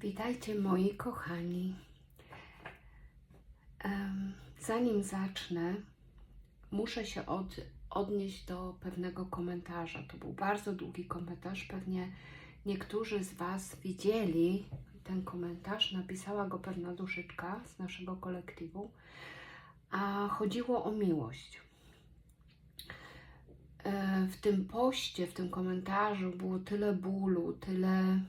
Witajcie moi kochani. Zanim zacznę, muszę się od, odnieść do pewnego komentarza. To był bardzo długi komentarz. Pewnie niektórzy z Was widzieli ten komentarz. Napisała go pewna duszyczka z naszego kolektywu. A chodziło o miłość. E, W tym poście, w tym komentarzu było tyle bólu, tyle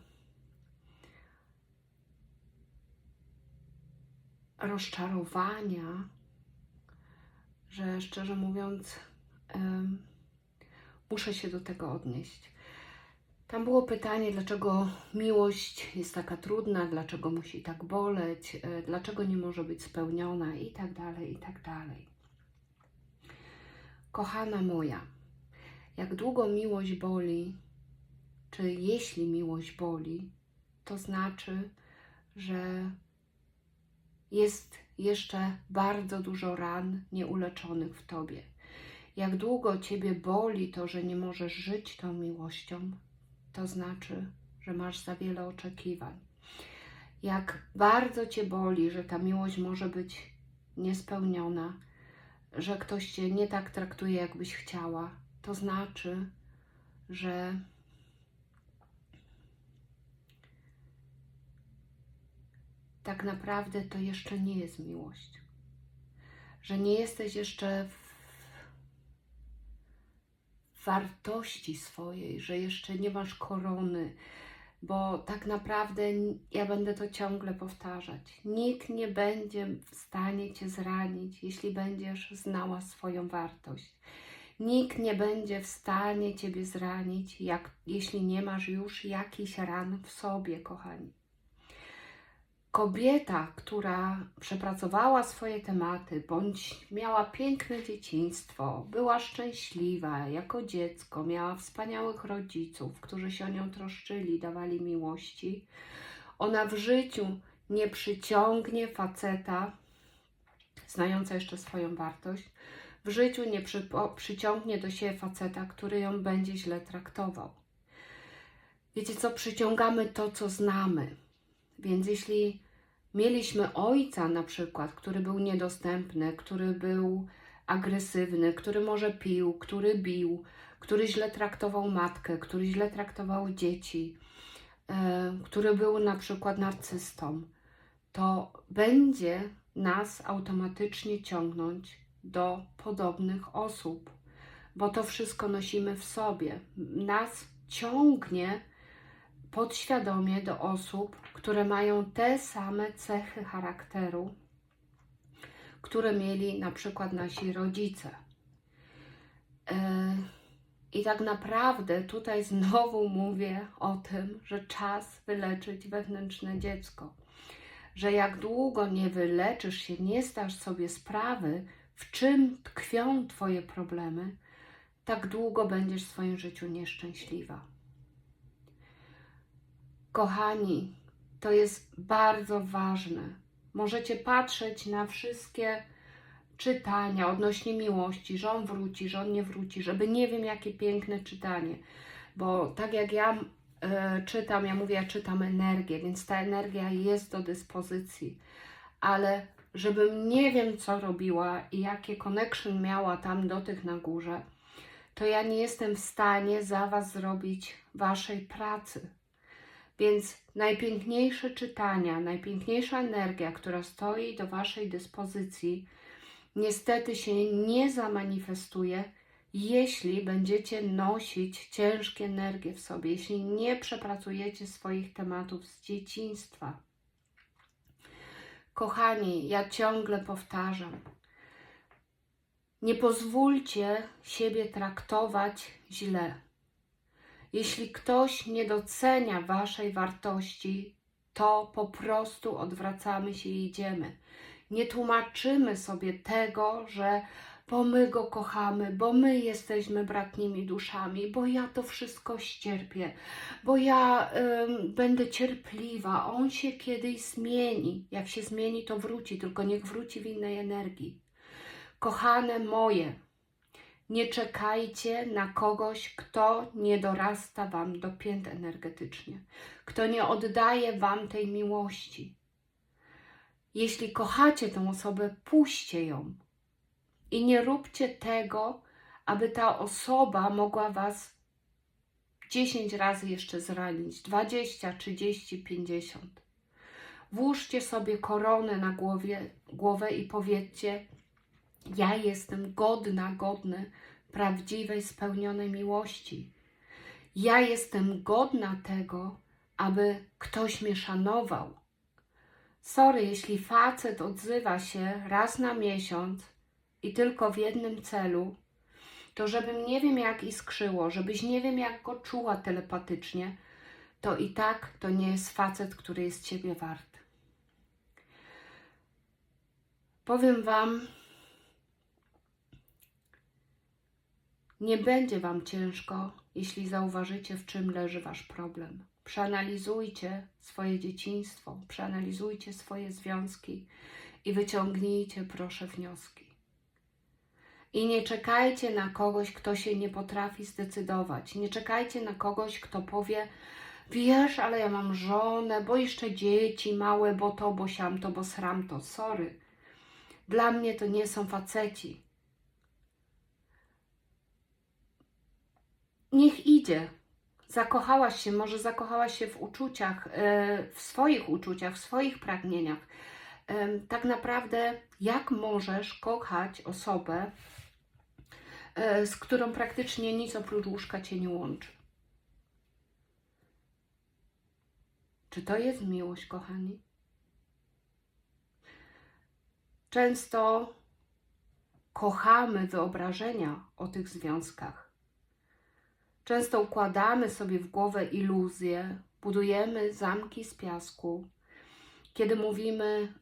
rozczarowania, że szczerze mówiąc, muszę się do tego odnieść. Tam było pytanie, dlaczego miłość jest taka trudna, dlaczego musi tak boleć, e, dlaczego nie może być spełniona i tak dalej, i tak dalej. Kochana moja, jak długo miłość boli, czy jeśli miłość boli, to znaczy, że jest jeszcze bardzo dużo ran nieuleczonych w tobie. Jak długo ciebie boli to, że nie możesz żyć tą miłością, to znaczy, że masz za wiele oczekiwań. Jak bardzo cię boli, że ta miłość może być niespełniona, że ktoś cię nie tak traktuje, jakbyś chciała, to znaczy, że tak naprawdę to jeszcze nie jest miłość. Że nie jesteś jeszcze w wartości swojej, że jeszcze nie masz korony, bo tak naprawdę ja będę to ciągle powtarzać. Nikt nie będzie w stanie cię zranić, jeśli będziesz znała swoją wartość. Nikt nie będzie w stanie ciebie zranić, jak, jeśli nie masz już jakichś ran w sobie, kochani kobieta, która przepracowała swoje tematy, bądź miała piękne dzieciństwo, była szczęśliwa jako dziecko, miała wspaniałych rodziców, którzy się o nią troszczyli, dawali miłości, ona w życiu nie przyciągnie faceta, znająca jeszcze swoją wartość, w życiu nie przypo- przyciągnie do siebie faceta, który ją będzie źle traktował. Wiecie co, przyciągamy to, co znamy. Więc jeśli mieliśmy ojca na przykład, który był niedostępny, który był agresywny, który może pił, który bił, który źle traktował matkę, który źle traktował dzieci, e, który był na przykład narcystą, to będzie nas automatycznie ciągnąć do podobnych osób, bo to wszystko nosimy w sobie. Nas ciągnie podświadomie do osób, które mają te same cechy charakteru, które mieli na przykład nasi rodzice. E, I tak naprawdę tutaj znowu mówię o tym, że czas wyleczyć wewnętrzne dziecko. Że jak długo nie wyleczysz się, nie stasz sobie sprawy, w czym tkwią Twoje problemy, tak długo będziesz w swoim życiu nieszczęśliwa. Kochani, to jest bardzo ważne. Możecie patrzeć na wszystkie czytania odnośnie miłości, że on wróci, że on nie wróci, żeby nie wiem jakie piękne czytanie. Bo tak jak ja e, czytam, ja mówię, ja czytam energię, więc ta energia jest do dyspozycji. Ale żebym nie wiem co robiła i jakie connection miała tam do tych na górze, to ja nie jestem w stanie za Was zrobić Waszej pracy. Więc najpiękniejsze czytania, najpiękniejsza energia, która stoi do Waszej dyspozycji, niestety się nie zamanifestuje, jeśli będziecie nosić ciężkie energie w sobie, jeśli nie przepracujecie swoich tematów z dzieciństwa. Kochani, ja ciągle powtarzam, nie pozwólcie siebie traktować źle. Jeśli ktoś nie docenia Waszej wartości, to po prostu odwracamy się i idziemy. Nie tłumaczymy sobie tego, że bo my go kochamy, bo my jesteśmy bratnimi duszami, bo ja to wszystko ścierpię, bo ja ym, będę cierpliwa, on się kiedyś zmieni. Jak się zmieni, to wróci, tylko niech wróci w innej energii. Kochane moje, Nie czekajcie na kogoś, kto nie dorasta Wam do pięt energetycznie, kto nie oddaje Wam tej miłości. Jeśli kochacie tę osobę, puśćcie ją i nie róbcie tego, aby ta osoba mogła Was 10 razy jeszcze zranić, 20, 30, 50. Włóżcie sobie koronę na głowie, głowę i powiedzcie: Ja jestem godna, godny prawdziwej, spełnionej miłości. Ja jestem godna tego, aby ktoś mnie szanował. Sorry, jeśli facet odzywa się raz na miesiąc i tylko w jednym celu, to żebym nie wiem jak iskrzyło, żebyś nie wiem jak go czuła telepatycznie, to i tak to nie jest facet, który jest ciebie wart. Powiem wam, nie będzie wam ciężko, jeśli zauważycie, w czym leży wasz problem. Przeanalizujcie swoje dzieciństwo, przeanalizujcie swoje związki i wyciągnijcie, proszę, wnioski. I nie czekajcie na kogoś, kto się nie potrafi zdecydować. Nie czekajcie na kogoś, kto powie: Wiesz, ale ja mam żonę, bo jeszcze dzieci małe, bo to, bo siam to, bo sram to. Sorry. Dla mnie to nie są faceci. Niech idzie. Zakochałaś się, może zakochałaś się w uczuciach, e, w swoich uczuciach, w swoich pragnieniach. Tak naprawdę, jak możesz kochać osobę, e, z którą praktycznie nic oprócz łóżka cię nie łączy? Czy to jest miłość, kochani? Często kochamy wyobrażenia o tych związkach. Często układamy sobie w głowę iluzje, budujemy zamki z piasku, kiedy mówimy,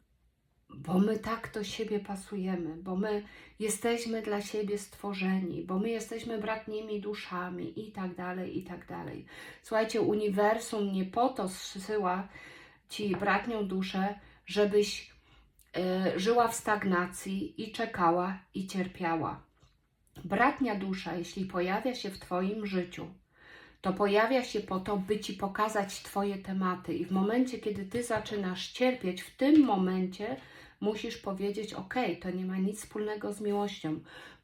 bo my tak do siebie pasujemy, bo my jesteśmy dla siebie stworzeni, bo my jesteśmy bratnimi duszami i tak dalej, i tak dalej. Słuchajcie, uniwersum nie po to zsyła Ci bratnią duszę, żebyś e, żyła w stagnacji i czekała i cierpiała. Bratnia dusza, jeśli pojawia się w Twoim życiu, to pojawia się po to, by Ci pokazać Twoje tematy. I w momencie, kiedy Ty zaczynasz cierpieć, w tym momencie musisz powiedzieć: OK, to nie ma nic wspólnego z miłością.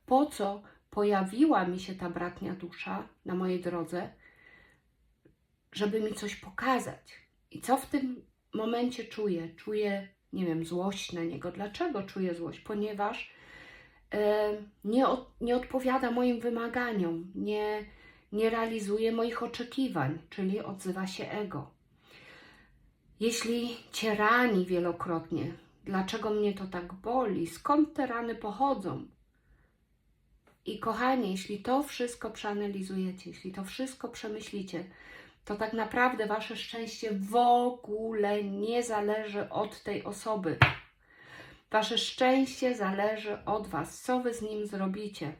Po co pojawiła mi się ta bratnia dusza na mojej drodze, żeby mi coś pokazać? I co w tym momencie czuję? Czuję, nie wiem, złość na niego. Dlaczego czuję złość? Ponieważ nie, od, nie odpowiada moim wymaganiom, nie, nie realizuje moich oczekiwań, czyli odzywa się ego. Jeśli cię rani wielokrotnie, dlaczego mnie to tak boli, skąd te rany pochodzą? I kochani, jeśli to wszystko przeanalizujecie, jeśli to wszystko przemyślicie, to tak naprawdę wasze szczęście w ogóle nie zależy od tej osoby. Wasze szczęście zależy od was, co wy z nim zrobicie.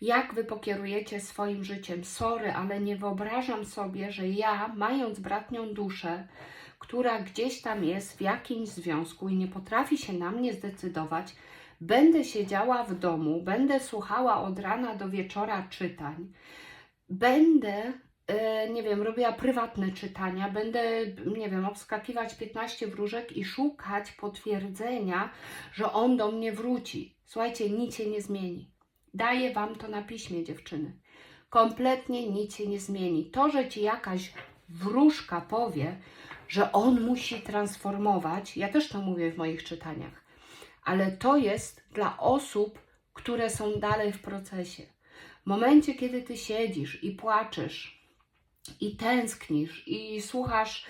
Jak wy pokierujecie swoim życiem? Sorry, ale nie wyobrażam sobie, że ja, mając bratnią duszę, która gdzieś tam jest w jakimś związku i nie potrafi się na mnie zdecydować, będę siedziała w domu, będę słuchała od rana do wieczora czytań, będę, nie wiem, robiła prywatne czytania, będę, nie wiem, obskakiwać 15 wróżek i szukać potwierdzenia, że on do mnie wróci. Słuchajcie, nic się nie zmieni. Daję Wam to na piśmie, dziewczyny. Kompletnie nic się nie zmieni. To, że Ci jakaś wróżka powie, że on musi transformować, ja też to mówię w moich czytaniach, ale to jest dla osób, które są dalej w procesie. W momencie, kiedy Ty siedzisz i płaczesz, i tęsknisz, i słuchasz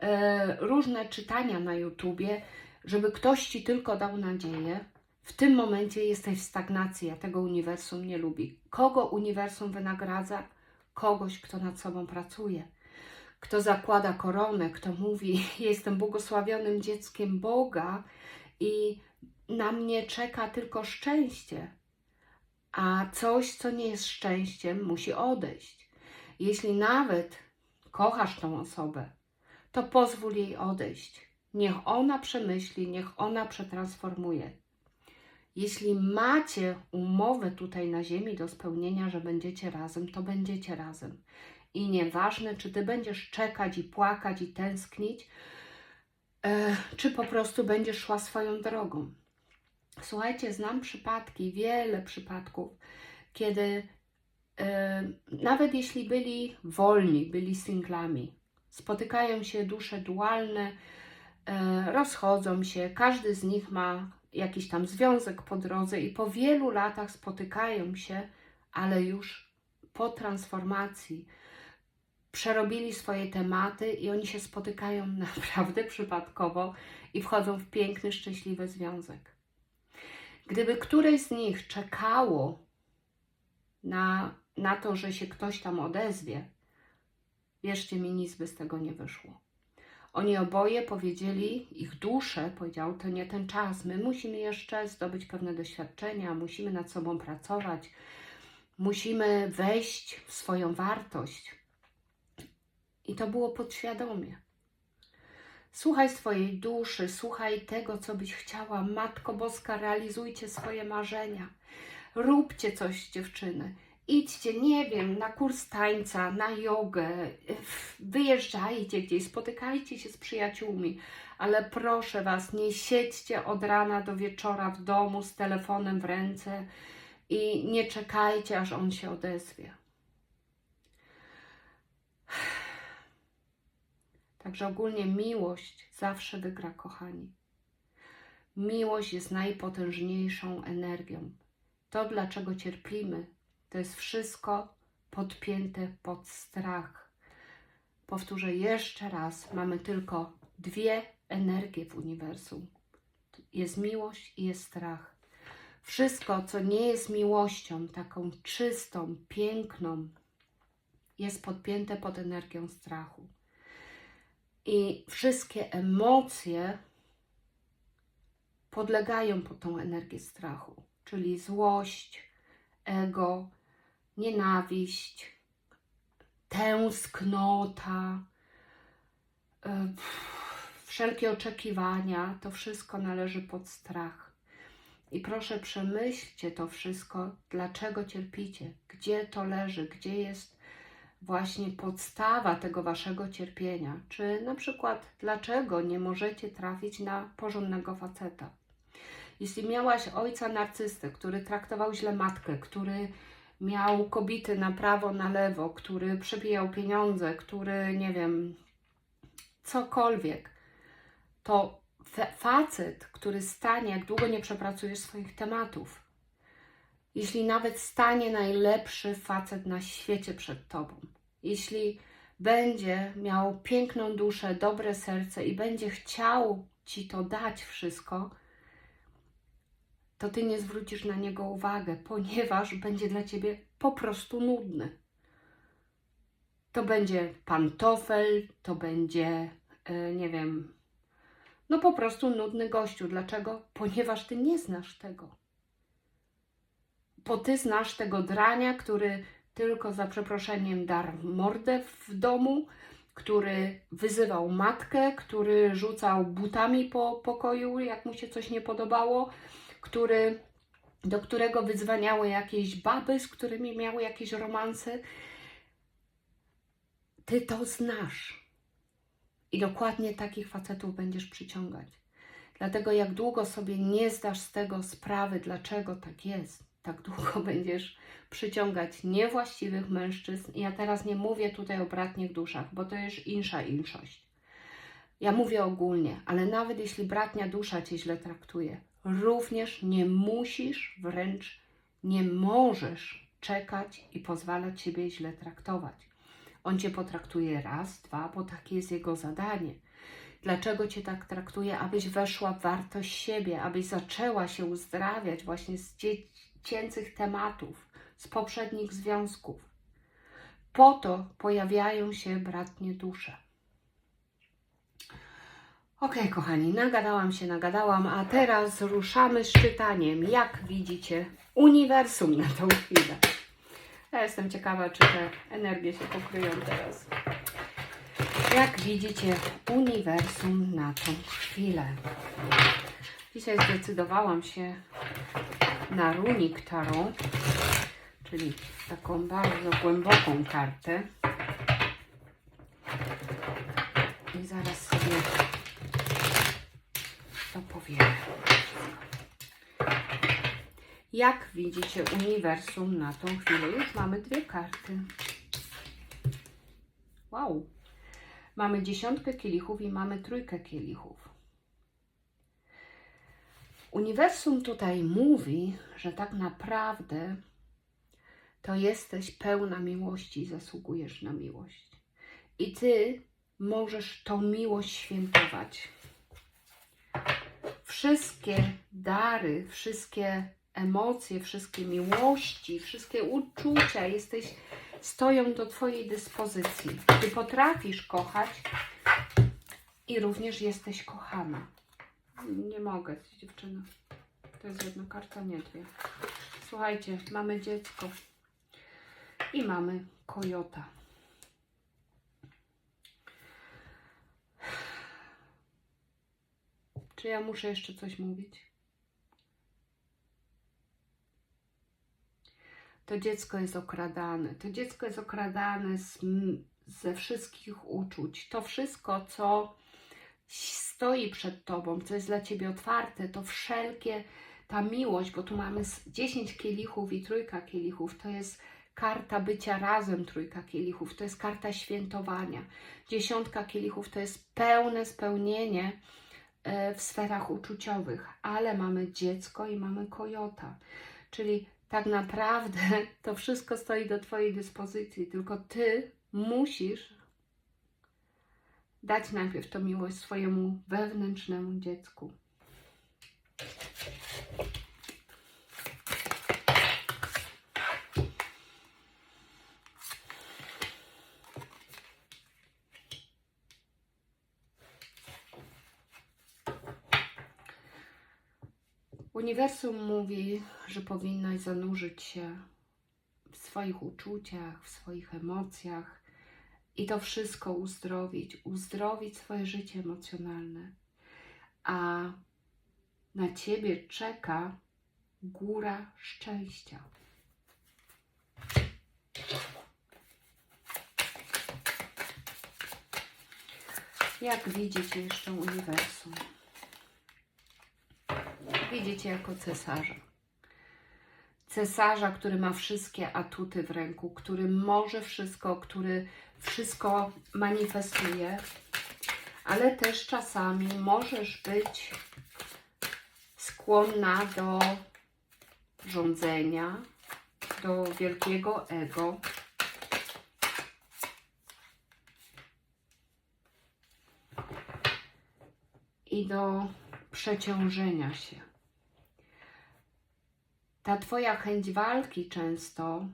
e, różne czytania na YouTubie, żeby ktoś Ci tylko dał nadzieję, w tym momencie jesteś w stagnacji, a tego uniwersum nie lubi. Kogo uniwersum wynagradza? Kogoś, kto nad sobą pracuje, kto zakłada koronę, kto mówi: Jestem błogosławionym dzieckiem Boga i na mnie czeka tylko szczęście, a coś, co nie jest szczęściem, musi odejść. Jeśli nawet kochasz tą osobę, to pozwól jej odejść. Niech ona przemyśli, niech ona przetransformuje. Jeśli macie umowę tutaj na Ziemi do spełnienia, że będziecie razem, to będziecie razem. I nieważne, czy ty będziesz czekać i płakać i tęsknić, e, czy po prostu będziesz szła swoją drogą. Słuchajcie, znam przypadki, wiele przypadków, kiedy nawet jeśli byli wolni, byli singlami, spotykają się dusze dualne, e, rozchodzą się, każdy z nich ma jakiś tam związek po drodze i po wielu latach spotykają się, ale już po transformacji przerobili swoje tematy i oni się spotykają naprawdę przypadkowo i wchodzą w piękny, szczęśliwy związek. Gdyby któreś z nich czekało na, na to, że się ktoś tam odezwie, wierzcie mi, nic by z tego nie wyszło. Oni oboje powiedzieli, ich dusze powiedział, to nie ten czas. My musimy jeszcze zdobyć pewne doświadczenia, musimy nad sobą pracować, musimy wejść w swoją wartość. I to było podświadomie. Słuchaj swojej duszy, słuchaj tego, co byś chciała. Matko Boska, realizujcie swoje marzenia. Róbcie coś, dziewczyny. Idźcie, nie wiem, na kurs tańca, na jogę, wyjeżdżajcie gdzieś, spotykajcie się z przyjaciółmi, ale proszę Was, nie siedźcie od rana do wieczora w domu z telefonem w ręce i nie czekajcie, aż on się odezwie. Także ogólnie miłość zawsze wygra, kochani. Miłość jest najpotężniejszą energią. To, dlaczego cierpimy, to jest wszystko podpięte pod strach. Powtórzę jeszcze raz: mamy tylko dwie energie w uniwersum: jest miłość i jest strach. Wszystko, co nie jest miłością, taką czystą, piękną, jest podpięte pod energią strachu. I wszystkie emocje podlegają pod tą energię strachu, czyli złość, ego, nienawiść, tęsknota, e, wszelkie oczekiwania, to wszystko należy pod strach. I proszę przemyślcie to wszystko, dlaczego cierpicie, gdzie to leży, gdzie jest właśnie podstawa tego waszego cierpienia, czy na przykład dlaczego nie możecie trafić na porządnego faceta. Jeśli miałaś ojca narcystę, który traktował źle matkę, który miał kobiety na prawo, na lewo, który przebijał pieniądze, który, nie wiem, cokolwiek, to facet, który stanie, jak długo nie przepracujesz swoich tematów, jeśli nawet stanie najlepszy facet na świecie przed tobą, jeśli będzie miał piękną duszę, dobre serce i będzie chciał ci to dać wszystko, to ty nie zwrócisz na niego uwagę, ponieważ będzie dla ciebie po prostu nudny. To będzie pantofel, to będzie, yy, nie wiem, no po prostu nudny gościu. Dlaczego? Ponieważ ty nie znasz tego. Bo ty znasz tego drania, który tylko za przeproszeniem dar mordę w domu, który wyzywał matkę, który rzucał butami po pokoju, jak mu się coś nie podobało, który, do którego wydzwaniały jakieś baby, z którymi miały jakieś romanse. Ty to znasz. I dokładnie takich facetów będziesz przyciągać. Dlatego jak długo sobie nie zdasz z tego sprawy, dlaczego tak jest, tak długo będziesz przyciągać niewłaściwych mężczyzn. Ja teraz nie mówię tutaj o bratnich duszach, bo to jest insza inszość. Ja mówię ogólnie, ale nawet jeśli bratnia dusza Cię źle traktuje, również nie musisz, wręcz nie możesz czekać i pozwalać siebie źle traktować. On Cię potraktuje raz, dwa, bo takie jest jego zadanie. Dlaczego Cię tak traktuje? Abyś weszła w wartość siebie, abyś zaczęła się uzdrawiać właśnie z dziecięcych tematów, z poprzednich związków. Po to pojawiają się bratnie dusze. Ok, kochani, nagadałam się, nagadałam, a teraz ruszamy z czytaniem. Jak widzicie, uniwersum na tą chwilę. Ja jestem ciekawa, czy te energie się pokryją teraz. Jak widzicie, uniwersum na tą chwilę. Dzisiaj zdecydowałam się na Runik Tarot, czyli taką bardzo głęboką kartę. I zaraz sobie powiemy. Jak widzicie uniwersum na tą chwilę? Już mamy dwie karty. Wow. Mamy dziesiątkę kielichów i mamy trójkę kielichów. Uniwersum tutaj mówi, że tak naprawdę to jesteś pełna miłości i zasługujesz na miłość. I ty możesz tą miłość świętować. Wszystkie dary, wszystkie emocje, wszystkie miłości, wszystkie uczucia jesteś, stoją do Twojej dyspozycji. Ty potrafisz kochać i również jesteś kochana. Nie mogę, dziewczyny. To jest jedna karta, nie dwie. Słuchajcie, mamy dziecko i mamy kojota. Czy ja muszę jeszcze coś mówić? To dziecko jest okradane. To dziecko jest okradane z, ze wszystkich uczuć. To wszystko, co stoi przed Tobą, co jest dla Ciebie otwarte, to wszelkie, ta miłość, bo tu mamy 10 kielichów i trójka kielichów, to jest karta bycia razem, trójka kielichów, to jest karta świętowania. Dziesiątka kielichów to jest pełne spełnienie w sferach uczuciowych, ale mamy dziecko i mamy kojota, czyli tak naprawdę to wszystko stoi do Twojej dyspozycji, tylko Ty musisz dać najpierw tą miłość swojemu wewnętrznemu dziecku. Uniwersum mówi, że powinnaś zanurzyć się w swoich uczuciach, w swoich emocjach i to wszystko uzdrowić, uzdrowić swoje życie emocjonalne. A na ciebie czeka góra szczęścia. Jak widzicie jeszcze uniwersum? Widzicie jako cesarza. Cesarza, który ma wszystkie atuty w ręku, który może wszystko, który wszystko manifestuje, ale też czasami możesz być skłonna do rządzenia, do wielkiego ego. I do przeciążenia się. Ta Twoja chęć walki często,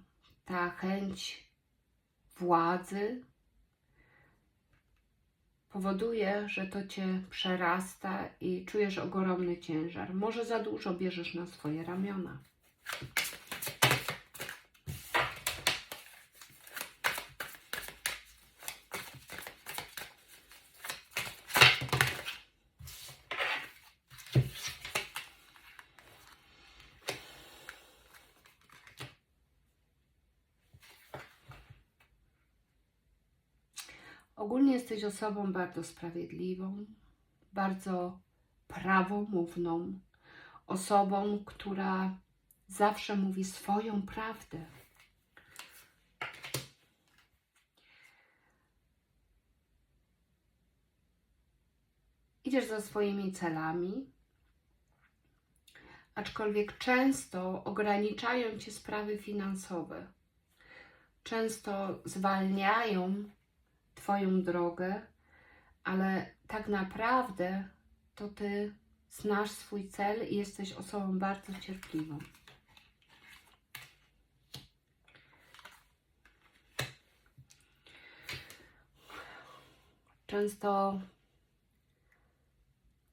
ta chęć władzy powoduje, że to Cię przerasta i czujesz ogromny ciężar. Może za dużo bierzesz na swoje ramiona. Ogólnie jesteś osobą bardzo sprawiedliwą, bardzo prawomówną, osobą, która zawsze mówi swoją prawdę. Idziesz za swoimi celami, aczkolwiek często ograniczają cię sprawy finansowe. Często zwalniają Twoją drogę, ale tak naprawdę to Ty znasz swój cel i jesteś osobą bardzo cierpliwą. Często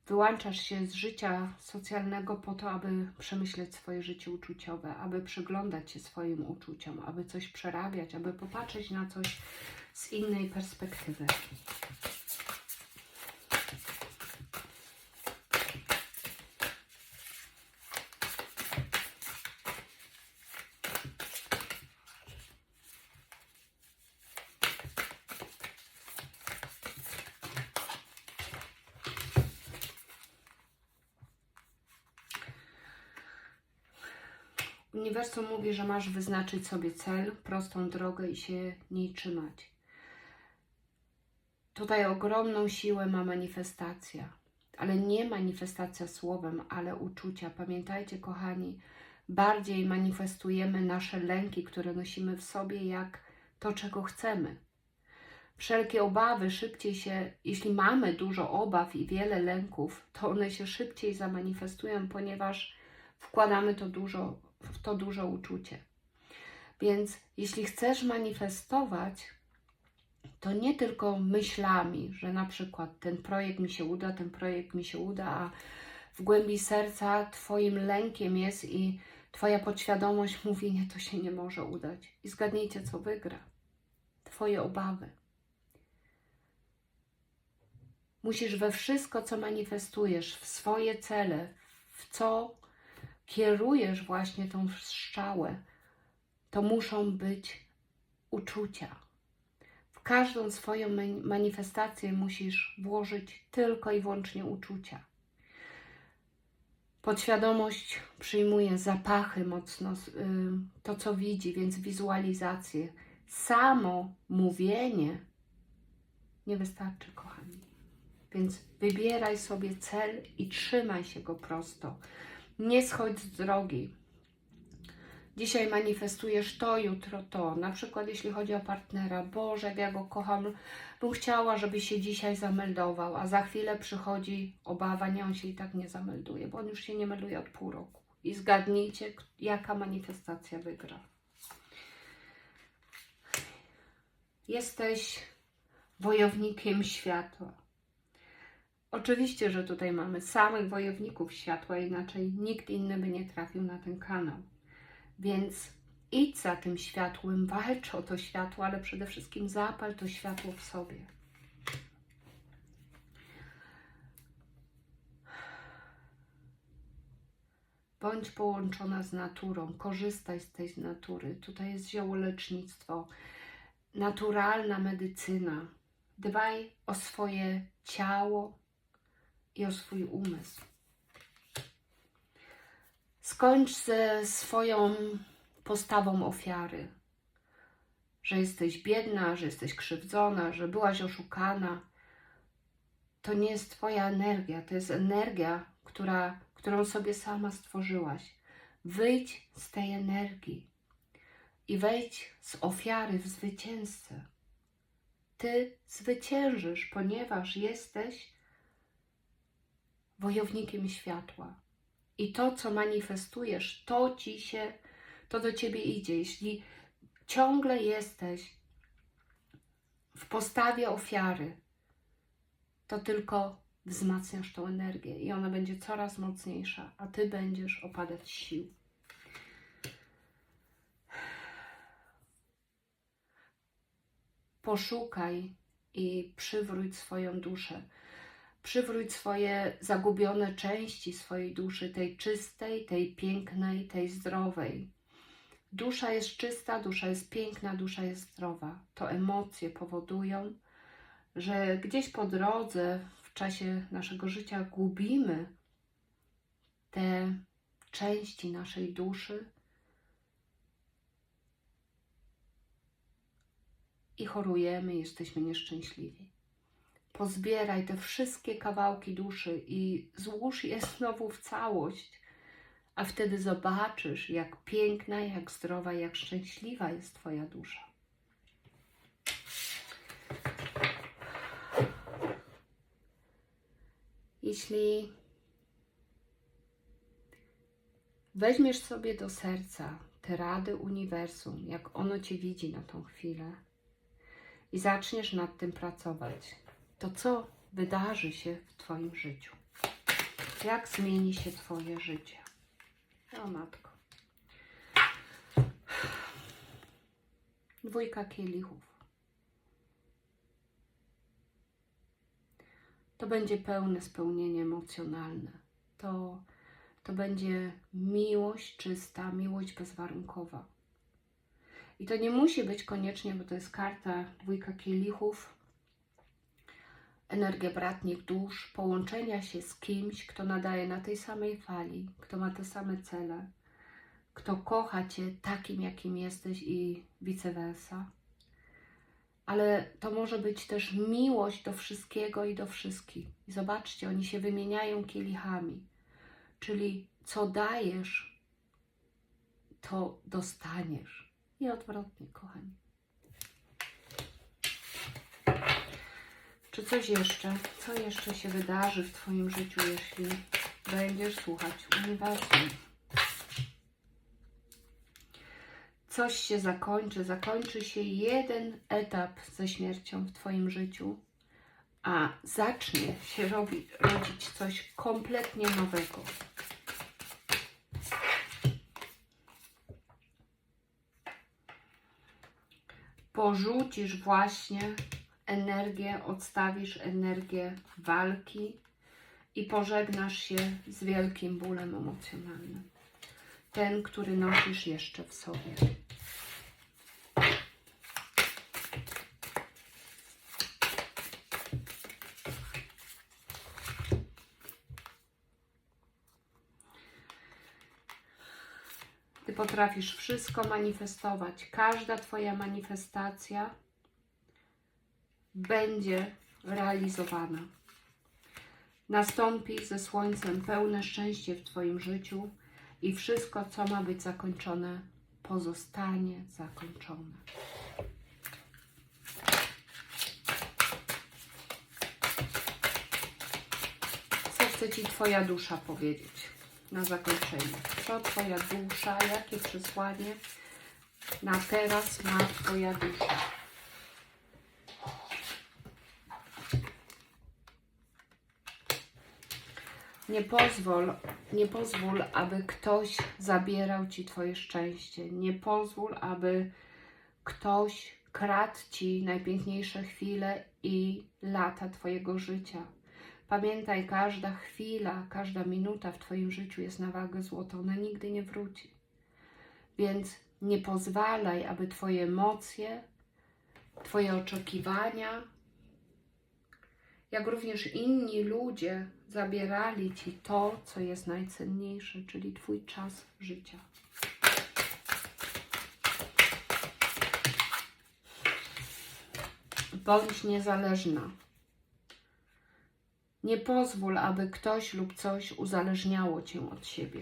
wyłączasz się z życia socjalnego po to, aby przemyśleć swoje życie uczuciowe, aby przyglądać się swoim uczuciom, aby coś przerabiać, aby popatrzeć na coś z innej perspektywy. Uniwersum mówi, że masz wyznaczyć sobie cel, prostą drogę i się nie trzymać. Tutaj ogromną siłę ma manifestacja, ale nie manifestacja słowem, ale uczucia. Pamiętajcie, kochani, bardziej manifestujemy nasze lęki, które nosimy w sobie, jak to, czego chcemy. Wszelkie obawy szybciej się, jeśli mamy dużo obaw i wiele lęków, to one się szybciej zamanifestują, ponieważ wkładamy to dużo, w to dużo uczucie. Więc jeśli chcesz manifestować, to nie tylko myślami, że na przykład ten projekt mi się uda, ten projekt mi się uda, a w głębi serca Twoim lękiem jest i Twoja podświadomość mówi, nie, to się nie może udać. I zgadnijcie, co wygra. Twoje obawy. Musisz we wszystko, co manifestujesz, w swoje cele, w co kierujesz właśnie tą strzałę, to muszą być uczucia. Każdą swoją manifestację musisz włożyć tylko i wyłącznie uczucia. Podświadomość przyjmuje zapachy mocno, to co widzi, więc wizualizację. Samo mówienie nie wystarczy, kochani. Więc wybieraj sobie cel i trzymaj się go prosto. Nie schodź z drogi. Dzisiaj manifestujesz to, jutro to. Na przykład jeśli chodzi o partnera. Boże, jak ja go kocham, bym chciała, żeby się dzisiaj zameldował, a za chwilę przychodzi obawa, nie, on się i tak nie zamelduje, bo on już się nie melduje od pół roku. I zgadnijcie, jaka manifestacja wygra. Jesteś wojownikiem światła. Oczywiście, że tutaj mamy samych wojowników światła, inaczej nikt inny by nie trafił na ten kanał. Więc idź za tym światłem, walcz o to światło, ale przede wszystkim zapal to światło w sobie. Bądź połączona z naturą, korzystaj z tej natury. Tutaj jest ziołolecznictwo, naturalna medycyna. Dbaj o swoje ciało i o swój umysł. Skończ ze swoją postawą ofiary, że jesteś biedna, że jesteś krzywdzona, że byłaś oszukana. To nie jest Twoja energia, to jest energia, która, którą sobie sama stworzyłaś. Wyjdź z tej energii i wejdź z ofiary w zwycięzcę. Ty zwyciężysz, ponieważ jesteś wojownikiem światła. I to, co manifestujesz, to ci się, to do ciebie idzie. Jeśli ciągle jesteś w postawie ofiary, to tylko wzmacniasz tą energię i ona będzie coraz mocniejsza, a ty będziesz opadać sił. Poszukaj i przywróć swoją duszę. Przywróć swoje zagubione części swojej duszy, tej czystej, tej pięknej, tej zdrowej. Dusza jest czysta, dusza jest piękna, dusza jest zdrowa. To emocje powodują, że gdzieś po drodze, w czasie naszego życia, gubimy te części naszej duszy i chorujemy, jesteśmy nieszczęśliwi pozbieraj te wszystkie kawałki duszy i złóż je znowu w całość, a wtedy zobaczysz, jak piękna, jak zdrowa, jak szczęśliwa jest Twoja dusza. Jeśli weźmiesz sobie do serca te rady uniwersum, jak ono Cię widzi na tą chwilę i zaczniesz nad tym pracować, to co wydarzy się w Twoim życiu? Jak zmieni się Twoje życie? O matko. Dwójka kielichów. To będzie pełne spełnienie emocjonalne. To, to będzie miłość czysta, miłość bezwarunkowa. I to nie musi być koniecznie, bo to jest karta dwójka kielichów, energia bratnich dusz, połączenia się z kimś, kto nadaje na tej samej fali, kto ma te same cele, kto kocha Cię takim, jakim jesteś i vice versa. Ale to może być też miłość do wszystkiego i do wszystkich. I zobaczcie, oni się wymieniają kielichami. Czyli co dajesz, to dostaniesz. I odwrotnie, kochani. Czy coś jeszcze? Co jeszcze się wydarzy w Twoim życiu, jeśli będziesz słuchać uniwersum? Coś się zakończy, zakończy się jeden etap ze śmiercią w Twoim życiu, a zacznie się robi, rodzić coś kompletnie nowego. Porzucisz właśnie energię, odstawisz energię walki i pożegnasz się z wielkim bólem emocjonalnym. Ten, który nosisz jeszcze w sobie. Ty potrafisz wszystko manifestować. Każda Twoja manifestacja będzie realizowana. Nastąpi ze słońcem pełne szczęście w Twoim życiu i wszystko, co ma być zakończone, pozostanie zakończone. Co chce Ci Twoja dusza powiedzieć na zakończenie? Co Twoja dusza, jakie przesłanie na teraz ma Twoja dusza? Nie pozwól, nie pozwól, aby ktoś zabierał ci twoje szczęście. Nie pozwól, aby ktoś kradł ci najpiękniejsze chwile i lata twojego życia. Pamiętaj, każda chwila, każda minuta w twoim życiu jest na wagę złota. Ona nigdy nie wróci. Więc nie pozwalaj, aby twoje emocje, twoje oczekiwania, jak również inni ludzie zabierali Ci to, co jest najcenniejsze, czyli Twój czas życia. Bądź niezależna. Nie pozwól, aby ktoś lub coś uzależniało Cię od siebie.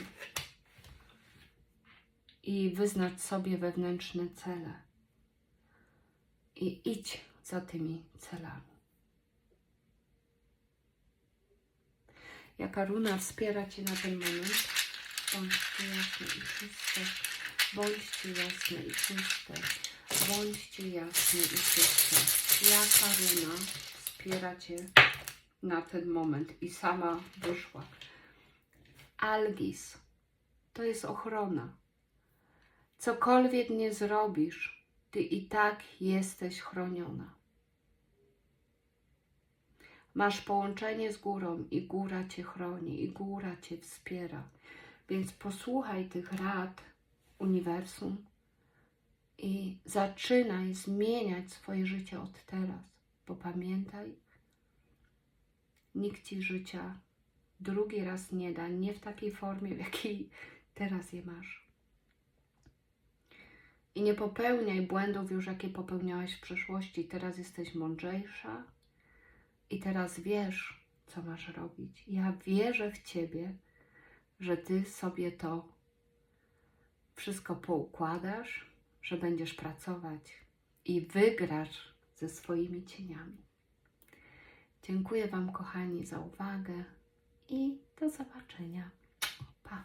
I wyznacz sobie wewnętrzne cele. I idź za tymi celami. Jaka runa wspiera Cię na ten moment? Bądźcie jasne i czyste. Bądźcie jasne i czyste. Bądźcie jasne i czyste. Jaka runa wspiera Cię na ten moment? I sama wyszła. Algis. To jest ochrona. Cokolwiek nie zrobisz, Ty i tak jesteś chroniona. Masz połączenie z górą i góra Cię chroni, i góra Cię wspiera. Więc posłuchaj tych rad uniwersum i zaczynaj zmieniać swoje życie od teraz. Bo pamiętaj, nikt Ci życia drugi raz nie da, nie w takiej formie, w jakiej teraz je masz. I nie popełniaj błędów już, jakie popełniałaś w przeszłości. Teraz jesteś mądrzejsza, i teraz wiesz, co masz robić. Ja wierzę w Ciebie, że Ty sobie to wszystko poukładasz, że będziesz pracować i wygrasz ze swoimi cieniami. Dziękuję Wam, kochani, za uwagę i do zobaczenia. Pa!